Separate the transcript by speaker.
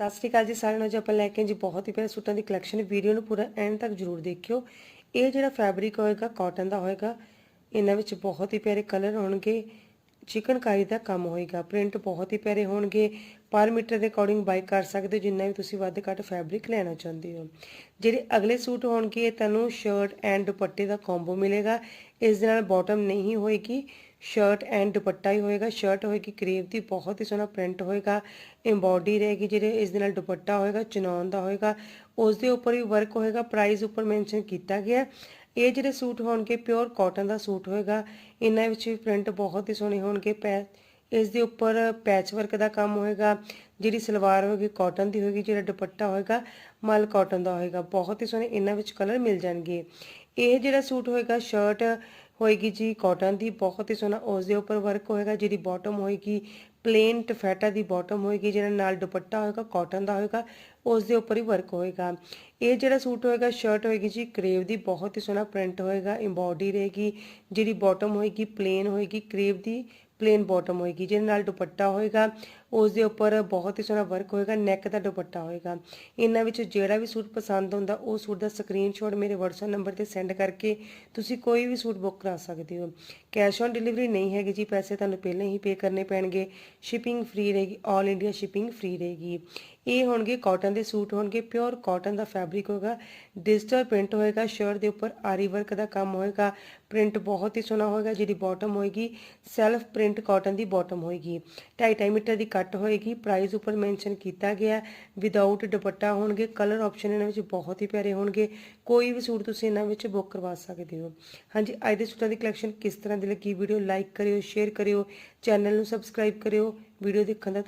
Speaker 1: ਸਤਿ ਸ਼੍ਰੀ ਅਕਾਲ ਜੀ ਸਾਰਿਆਂ ਨੂੰ। ਅੱਜ ਆਪਾਂ ਲੈ ਕੇ ਜੀ ਬਹੁਤ ਹੀ ਪਿਆਰੇ ਸੂਟਾਂ ਦੀ ਕਲੈਕਸ਼ਨ ਵੀਡੀਓ ਨੂੰ ਪੂਰਾ ਐਂਡ ਤੱਕ ਜਰੂਰ ਦੇਖਿਓ। ਇਹ ਜਿਹੜਾ ਫੈਬਰਿਕ ਹੋਏਗਾ ਕਾਟਨ ਦਾ ਹੋਏਗਾ, ਇਹਨਾਂ ਵਿੱਚ ਬਹੁਤ ਹੀ ਪਿਆਰੇ ਕਲਰ ਹੋਣਗੇ ਚਿਕਨਕਾਰੀ ਦਾ ਕੰਮ ਹੋਏਗਾ। ਪ੍ਰਿੰਟ ਬਹੁਤ ਹੀ ਪਿਆਰੇ ਹੋਣਗੇ। ਪਰ ਮੀਟਰ ਦੇ ਅਕੋਰਡਿੰਗ ਬਾਈ ਕਰ ਸਕਦੇ ਹੋ ਜਿੰਨਾ ਵੀ ਤੁਸੀਂ ਵੱਧ ਘੱਟ ਫੈਬਰਿਕ ਲੈਣਾ ਚਾਹੁੰਦੇ ਹੋ। ਜਿਹੜੇ ਅਗਲੇ ਸੂਟ ਹੋਣਗੇ, ਇਹ ਤੁਹਾਨੂੰ ਸ਼ਰਟ ਐਂਡ ਦੁਪੱਟੇ ਦਾ ਕੰਬੋ ਮਿਲੇਗਾ। ਇਸ ਦੇ ਨਾਲ ਬਾਟਮ ਨਹੀਂ ਹੋਏਗੀ, ਸ਼ਰਟ ਐਂਡ ਦੁਪੱਟਾ ਹੀ ਹੋਏਗਾ। ਸ਼ਰਟ ਹੋਏਗੀ ਕਰੇਵ ਦੀ, ਬਹੁਤ ਹੀ ਸੋਹਣਾ ਪ੍ਰਿੰਟ ਹੋਏਗਾ। ਐਮਬੋਡੀ ਰਹੇਗੀ ਜਿਹੜੇ, ਇਸ ਦੇ ਨਾਲ ਦੁਪੱਟਾ ਹੋਏਗਾ ਚਨੌਨ ਦਾ ਹੋਏਗਾ। ਉਸ ਦੇ ਉੱਪਰ ਵੀ ਵਰਕ ਹੋਏਗਾ। ਪ੍ਰਾਈਸ ਉੱਪਰ ਮੈਂਸ਼ਨ ਕੀਤਾ ਗਿਆ। ਇਹ ਜਿਹੜੇ ਸੂਟ ਹੋਣਗੇ ਪਿਓਰ ਕਾਟਨ ਦਾ ਸੂਟ ਹੋਏਗਾ, ਇਹਨਾਂ ਵਿੱਚ ਵੀ ਪ੍ਰਿੰਟ ਬਹੁਤ ਹੀ ਸੋਹਣੇ ਹੋਣਗੇ, ਪੈ, ਇਸ ਦੇ ਉੱਪਰ ਪੈਚ ਵਰਕ ਦਾ ਕੰਮ ਹੋਏਗਾ, ਜਿਹੜੀ ਸਲਵਾਰ ਹੋਏਗੀ ਕਾਟਨ ਦੀ ਹੋਏਗੀ, ਜਿਹੜਾ ਦੁਪੱਟਾ ਹੋਏਗਾ, ਮਲ ਕਾਟਨ ਦਾ ਹੋਏਗਾ, ਬਹੁਤ ਹੀ ਸੋਹਣੇ ਇਹਨਾਂ ਵਿੱਚ ਕਲਰ ਮਿਲ ਜਾਣਗੇ। ਇਹ ਜਿਹੜਾ ਸੂਟ ਹੋਏਗਾ ਸ਼ਰਟ ਹੋਏਗੀ ਜੀ ਕਾਟਨ ਦੀ, ਬਹੁਤ ਹੀ ਸੋਹਣਾ ਉਸ ਦੇ ਉੱਪਰ ਵਰਕ ਹੋਏਗਾ ਜਿਹੜੀ ਬਾਟਮ ਹੋਏਗੀ ਪਲੇਨ ਟਫੈਟਾ ਦੀ ਬਾਟਮ ਹੋਏਗੀ ਜਿਹੜਾ ਨਾਲ ਦੁਪੱਟਾ ਹੋਏਗਾ ਕਾਟਨ ਦਾ ਹੋਏਗਾ ਉਸ ਦੇ ਉੱਪਰ ਹੀ ਵਰਕ ਹੋਏਗਾ। ਇਹ ਜਿਹੜਾ ਸੂਟ ਹੋਏਗਾ ਸ਼ਰਟ ਹੋਏਗੀ ਜੀ ਕਰੇਵ ਦੀ ਬਹੁਤ ਹੀ ਸੋਹਣਾ ਪ੍ਰਿੰਟ ਹੋਏਗਾ ਐਮਬੋਡੀ ਰਹੇਗੀ ਜਿਹੜੀ ਬਾਟਮ ਹੋਏਗੀ ਪਲੇਨ ਹੋਏਗੀ ਕਰੇਵ ਦੀ ਪਲੇਨ ਬਾਟਮ ਹੋਏਗੀ, ਜਿਹਦੇ ਨਾਲ ਦੁਪੱਟਾ ਹੋਏਗਾ ਉਸ ਦੇ ਉੱਪਰ ਬਹੁਤ ਹੀ ਸੋਹਣਾ ਵਰਕ ਹੋਏਗਾ ਨੈਕ ਦਾ ਦੁਪੱਟਾ ਹੋਏਗਾ। ਇਹਨਾਂ ਵਿੱਚ ਜਿਹੜਾ ਵੀ ਸੂਟ ਪਸੰਦ ਹੁੰਦਾ, ਉਹ ਸੂਟ ਦਾ ਸਕਰੀਨਸ਼ਾਟ ਮੇਰੇ WhatsApp ਨੰਬਰ ਤੇ ਸੈਂਡ ਕਰਕੇ ਤੁਸੀਂ ਕੋਈ ਵੀ ਸੂਟ ਬੁੱਕ ਕਰਾ ਸਕਦੇ ਹੋ। ਕੈਸ਼ ਔਨ ਡਿਲੀਵਰੀ ਨਹੀਂ ਹੈਗੀ ਜੀ, ਪੈਸੇ ਤੁਹਾਨੂੰ ਪਹਿਲਾਂ ਹੀ ਪੇ ਕਰਨੇ ਪੈਣਗੇ। ਸ਼ਿਪਿੰਗ ਫ੍ਰੀ ਰਹੇਗੀ 올 ਇੰਡੀਆ ਸ਼ਿਪਿੰਗ ਫ੍ਰੀ ਰਹੇਗੀ। ਇਹ ਹੋਣਗੇ ਕਾਟਨ ਦੇ ਸੂਟ ਹੋਣਗੇ ਪਿਓਰ ਕਾਟਨ ਦਾ ਫੈਬਰਿਕ ਹੋਏਗਾ ਡਿਜੀਟਲ ਪ੍ਰਿੰਟ ਹੋਏਗਾ ਸ਼ਰਟ ਦੇ ਉੱਪਰ ਆਰੀ ਵਰਕ ਦਾ ਕੰਮ ਹੋਏਗਾ। ਪ੍ਰਿੰਟ ਬਹੁਤ ਹੀ ਸੋਹਣਾ ਹੋਏਗਾ, ਜਿਹੜੀ ਬਾਟਮ ਹੋਏਗੀ ਸੈਲਫ ਪ੍ਰਿੰਟ ਕਾਟਨ ਦੀ ਬਾਟਮ ਹੋਏਗੀ। 2.5 ਮੀਟਰ ਦੀ ਕੱਟ ਹੋਏਗੀ। ਪ੍ਰਾਈਸ ਉੱਪਰ ਮੈਂਸ਼ਨ ਕੀਤਾ ਗਿਆ ਵਿਦਆਊਟ ਦੁਪੱਟਾ ਹੋਣਗੇ ਕਲਰ ਆਪਸ਼ਨ ਇਹਨਾਂ ਵਿੱਚ ਬਹੁਤ ਹੀ ਪਿਆਰੇ ਹੋਣਗੇ। ਕੋਈ ਵੀ ਸੂਟ ਤੁਸੀਂ ਇਹਨਾਂ ਵਿੱਚ ਬੁੱਕ ਕਰਵਾ ਸਕਦੇ ਹੋ। ਹਾਂਜੀ, ਅੱਜ ਦੇ ਸੂਟਾਂ ਦੀ ਕਲੈਕਸ਼ਨ ਕਿਸ ਤਰ੍ਹਾਂ ਦੀ ਲੱਗੀ ਵੀਡੀਓ ਲਾਈਕ ਕਰਿਓ ਸ਼ੇਅਰ ਕਰਿਓ ਚੈਨਲ ਨੂੰ ਸਬਸਕ੍ਰਾਈਬ ਕਰਿਓ। ਵੀਡੀਓ ਦੇਖਣ ਦਾ ਧੰਨ-